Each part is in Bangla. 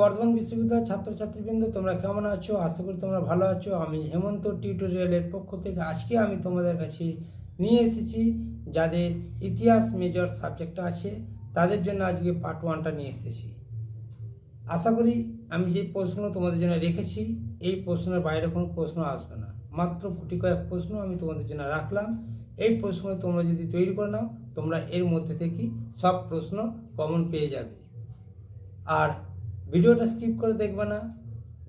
বর্ধমান বিশ্ববিদ্যালয়ের ছাত্রছাত্রীবৃন্দ, তোমরা কেমন আছো? আশা করি তোমরা ভালো আছো। আমি হেমন্ত টিউটোরিয়ালের পক্ষ থেকে আজকে আমি তোমাদের কাছে নিয়ে এসেছি যাদের ইতিহাস মেজর সাবজেক্টটা আছে, তাদের জন্য আজকে পার্ট ওয়ানটা নিয়ে এসেছি। আশা করি আমি যে প্রশ্ন তোমাদের জন্য রেখেছি, এই প্রশ্নের বাইরে কোনো প্রশ্ন আসবে না। মাত্র গুটি কয়েক প্রশ্ন আমি তোমাদের জন্য রাখলাম। এই প্রশ্ন তোমরা যদি তৈরি করে নাও, তোমরা এর মধ্যে থেকে সব প্রশ্ন কমন পেয়ে যাবে। আর ভিডিওটা স্কিপ করে দেখবে না।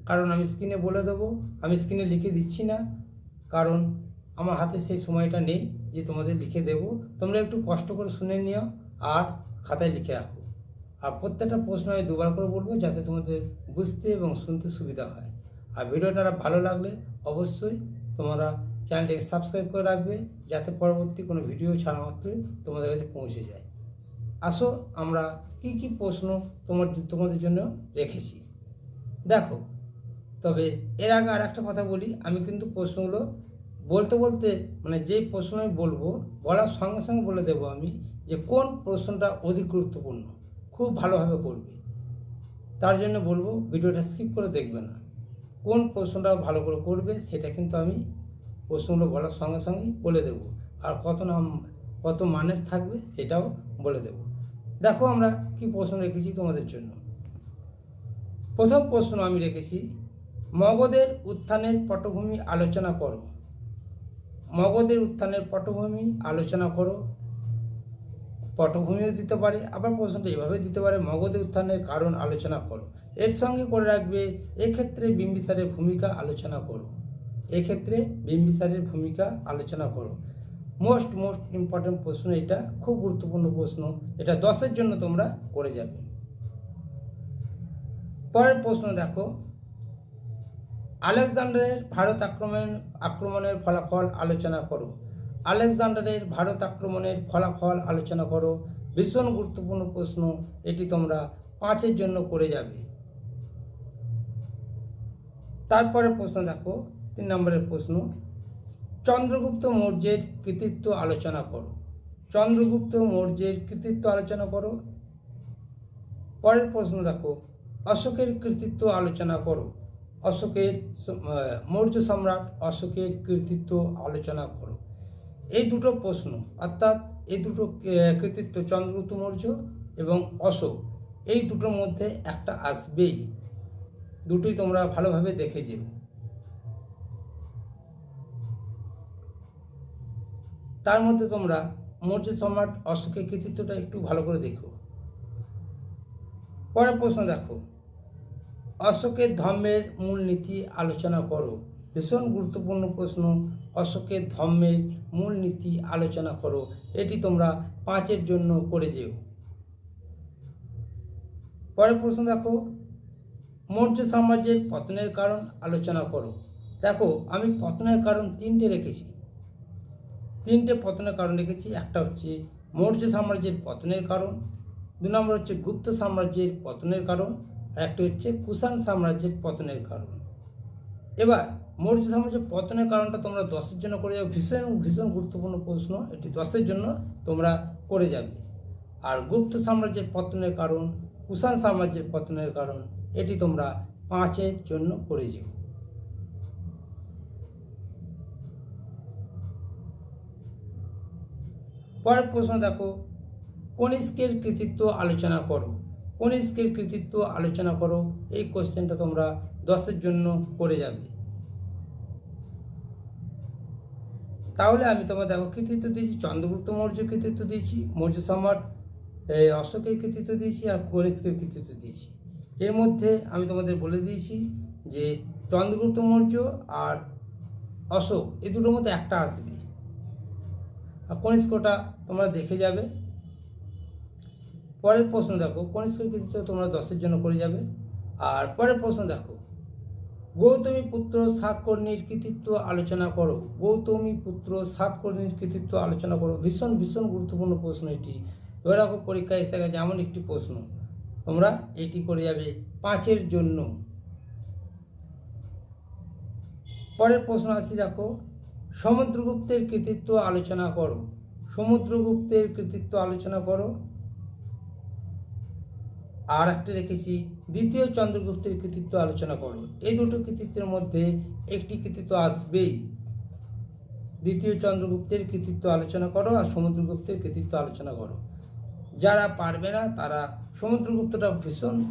কারণ আমি স্ক্রিনে বলে দেবো। আমি স্ক্রিনে লিখে দিচ্ছি না। কারণ আমার হাতে সেই সময়টা নেই যে তোমাদের লিখে দেবো। তোমরা একটু কষ্ট করে শুনে নিও আর খাতায় লিখে রাখো। আর প্রত্যেকটা প্রশ্ন আমি দুবার করে বলব যাতে তোমাদের বুঝতে এবং শুনতে সুবিধা হয়। আর ভিডিওটা ভালো লাগলে অবশ্যই তোমরা চ্যানেলটাকে সাবস্ক্রাইব করে রাখবে যাতে পরবর্তী কোনো ভিডিও ছাড়া মাত্রই তোমাদের কাছে পৌঁছে যায়। আসো, আমরা কি কি প্রশ্ন তোমার তোমাদের জন্য রেখেছি। দেখো, তবে এর আগে আর একটা কথা বলি, আমি কিন্তু প্রশ্নগুলো বলতে বলতে মানে যে প্রশ্ন আমি বলব, বলার সঙ্গে সঙ্গে বলে দেবো আমি যে কোন প্রশ্নটা অধিক গুরুত্বপূর্ণ, খুব ভালোভাবে করবে। তার জন্য বলব, ভিডিওটা স্কিপ করে দেখবে না। কোন প্রশ্নটা ভালো করে করবে, সেটা কিন্তু আমি প্রশ্নগুলো বলার সঙ্গে সঙ্গেই বলে দেবো। আর কত নাম, কত মানের থাকবে, সেটাও বলে দেব। দেখো আমরা কি প্রশ্ন রেখেছি তোমাদের জন্য। প্রথম প্রশ্ন আমি রেখেছি, মগধের উত্থানের পটভূমি আলোচনা করো। মগধের উত্থানের পটভূমি আলোচনা করো। পটভূমিও দিতে পারে, আবার প্রশ্নটা এভাবে দিতে পারে, মগধের উত্থানের কারণ আলোচনা করো। এর সঙ্গে করে রাখবে, এক্ষেত্রে বিম্বিসারের ভূমিকা আলোচনা করো। এক্ষেত্রে বিম্বিসারের ভূমিকা আলোচনা করো। মোস্ট মোস্ট ইম্পর্টেন্ট প্রশ্ন এটা, খুব গুরুত্বপূর্ণ প্রশ্ন, এটা দশের জন্য তোমরা করে যাবে। পরের প্রশ্ন দেখো, আলেকজান্ডারের ভারত আক্রমণ, আক্রমণের ফলাফল আলোচনা করো। আলেকজান্ডারের ভারত আক্রমণের ফলাফল আলোচনা করো। ভীষণ গুরুত্বপূর্ণ প্রশ্ন, এটি তোমরা পাঁচের জন্য করে যাবে। তারপরে প্রশ্ন দেখো, তিন নম্বরের প্রশ্ন চন্দ্রগুপ্ত মৌর্যের কৃতিত্ব আলোচনা করো। চন্দ্রগুপ্ত মৌর্যের কৃতিত্ব আলোচনা করো। পরের প্রশ্ন দেখো, অশোকের কৃতিত্ব আলোচনা করো। অশোকের মৌর্য সম্রাট অশোকের কৃতিত্ব আলোচনা করো। এই দুটো প্রশ্ন, অর্থাৎ এই দুটো কৃতিত্ব চন্দ্রগুপ্ত মৌর্য এবং অশোক, এই দুটোর মধ্যে একটা আসবেই। দুটোই তোমরা ভালোভাবে দেখে যেও। তার মধ্যে তোমরা মৌর্য সম্রাট অশোকের কৃতিত্বটা একটু ভালো করে দেখো। পরের প্রশ্ন দেখো। অশোকের ধর্মের মূলনীতি আলোচনা করো। ভীষণ গুরুত্বপূর্ণ প্রশ্ন। অশোকের ধর্মের মূলনীতি আলোচনা করো। এটি তোমরা পাঁচের জন্য করে যেও। পরের প্রশ্ন দেখো। মৌর্য সাম্রাজ্যের পতনের কারণ আলোচনা করো। দেখো, আমি পতনের কারণ তিনটে রেখেছি। তিনটে পতনের কারণ রেখেছি একটা হচ্ছে মৌর্য সাম্রাজ্যের পতনের কারণ, দু নম্বর হচ্ছে গুপ্ত সাম্রাজ্যের পতনের কারণ, আর একটা হচ্ছে কুষাণ সাম্রাজ্যের পতনের কারণ। এবার, মৌর্য সাম্রাজ্যের পতনের কারণটা তোমরা দশের জন্য করে যাবে ভীষণ ভীষণ গুরুত্বপূর্ণ প্রশ্ন, এটি দশের জন্য তোমরা করে যাবে। আর গুপ্ত সাম্রাজ্যের পতনের কারণ, কুষাণ সাম্রাজ্যের পতনের কারণ, এটি তোমরা পাঁচের জন্য করে যেও। পরের প্রশ্ন দেখো কনিষ্কের কৃতিত্ব আলোচনা করো? কনিষ্কের কৃতিত্ব আলোচনা করো? এই কোশ্চেনটা তোমরা দশের জন্য করে যাবে। তাহলে আমি তোমার দেখো কৃতিত্ব দিয়েছি, চন্দ্রগুপ্ত মৌর্য কৃতিত্ব দিয়েছি, মৌর্য সম্রাট অশোকের কৃতিত্ব দিয়েছি আর কনিষ্কের কৃতিত্ব দিয়েছি। এর মধ্যে আমি তোমাদের বলে দিয়েছি যে চন্দ্রগুপ্ত মৌর্য আর অশোক, এই দুটোর মধ্যে একটা আসবে। কনিষ্কটা তোমরা দেখে যাবে। পরের প্রশ্ন দেখো কনিষ্কের কৃতিত্ব তোমরা দশের জন্য করে যাবে। আর পরের প্রশ্ন দেখো, গৌতমী পুত্র সাতকর্ণীর কৃতিত্ব আলোচনা করো। গৌতমী পুত্র সাতকর্ণীর কৃতিত্ব আলোচনা করো। ভীষণ ভীষণ গুরুত্বপূর্ণ প্রশ্ন এটি। ধরে রাখো পরীক্ষায় এসে গেছে, এমন একটি প্রশ্ন। তোমরা এটি করে যাবে পাঁচের জন্য। পরের প্রশ্ন আসি দেখো সমুদ্রগুপ্তের কৃতিত্ব আলোচনা করো। সমুদ্রগুপ্তের কৃতিত্ব আলোচনা করো। আর একটা রেখেছি দ্বিতীয় চন্দ্রগুপ্তের কৃতিত্ব আলোচনা করো। এই দুটো কৃতিত্বের মধ্যে একটি কৃতিত্ব আসবেই। দ্বিতীয় চন্দ্রগুপ্তের কৃতিত্ব আলোচনা করো আর সমুদ্রগুপ্তের কৃতিত্ব আলোচনা করো। যারা পারবে না, তারা সমুদ্রগুপ্তটা ভীষণ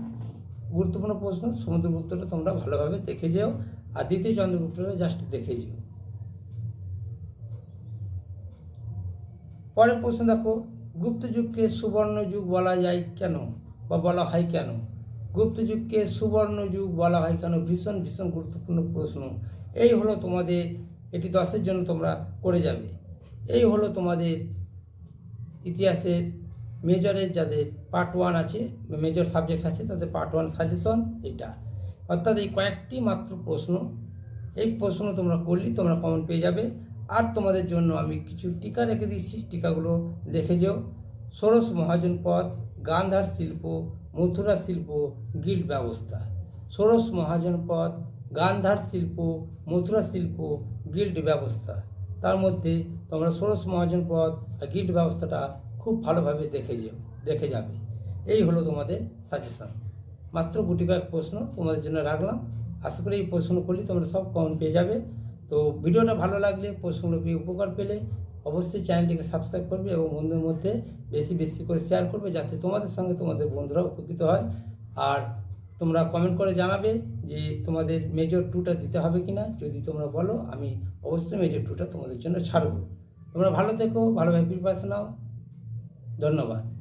গুরুত্বপূর্ণ প্রশ্ন। সমুদ্রগুপ্তটা তোমরা ভালোভাবে দেখে যেও। আর দ্বিতীয় চন্দ্রগুপ্তটা জাস্ট দেখে যেও। পরের প্রশ্ন দেখো, গুপ্ত যুগকে সুবর্ণ যুগ বলা যায় কেন বা বলা হয় কেন? গুপ্ত যুগকে সুবর্ণ যুগ বলা হয় কেন? ভীষণ ভীষণ গুরুত্বপূর্ণ প্রশ্ন। এই হলো তোমাদের, এটি দশের জন্য তোমরা করে যাবে। এই হলো তোমাদের ইতিহাসের মেজরের যাদের পার্ট ওয়ান আছে মেজর সাবজেক্ট আছে, তাদের পার্ট ওয়ান সাজেশন এটা অর্থাৎ এই কয়েকটি মাত্র প্রশ্ন, এই প্রশ্ন তোমরা করলে তোমরা কমন পেয়ে যাবে। আর তোমাদের জন্য আমি কিছু টিকা রেখে দিচ্ছি। টিকাগুলো দেখে যেও। ষোড়শ মহাজন পদ, গান্ধার শিল্প, মথুরা শিল্প গিল্ড ব্যবস্থা। ষোড়শ মহাজন পদ, গান্ধার শিল্প, মথুরা শিল্প গিল্ড ব্যবস্থা। তার মধ্যে তোমরা ষোড়শ মহাজন পদ আর গিল্ড ব্যবস্থাটা খুব ভালোভাবে দেখে যেও, দেখে যাবে। এই হলো তোমাদের সাজেশন মাত্র গুটি কয়েক প্রশ্ন তোমাদের জন্য রাখলাম। আশা করি এই প্রশ্ন করলে তোমরা সব কমন পেয়ে যাবে। তো ভিডিওটা ভালো লাগলে পেয়ে উপকার পেলে অবশ্যই চ্যানেলটিকে সাবস্ক্রাইব করবে এবং বন্ধুদের মধ্যে বেশি বেশি করে শেয়ার করবে যাতে তোমাদের সঙ্গে তোমাদের বন্ধুরা উপকৃত হয়। আর তোমরা কমেন্ট করে জানাবে যে তোমাদের মেজর টুটা দিতে হবে কিনা। যদি তোমরা বলো, আমি অবশ্যই মেজর টুটা তোমাদের জন্য ছাড়বো। তোমরা ভালো থেকো, ভালোভাবে প্রিপারেশন নাও। ধন্যবাদ।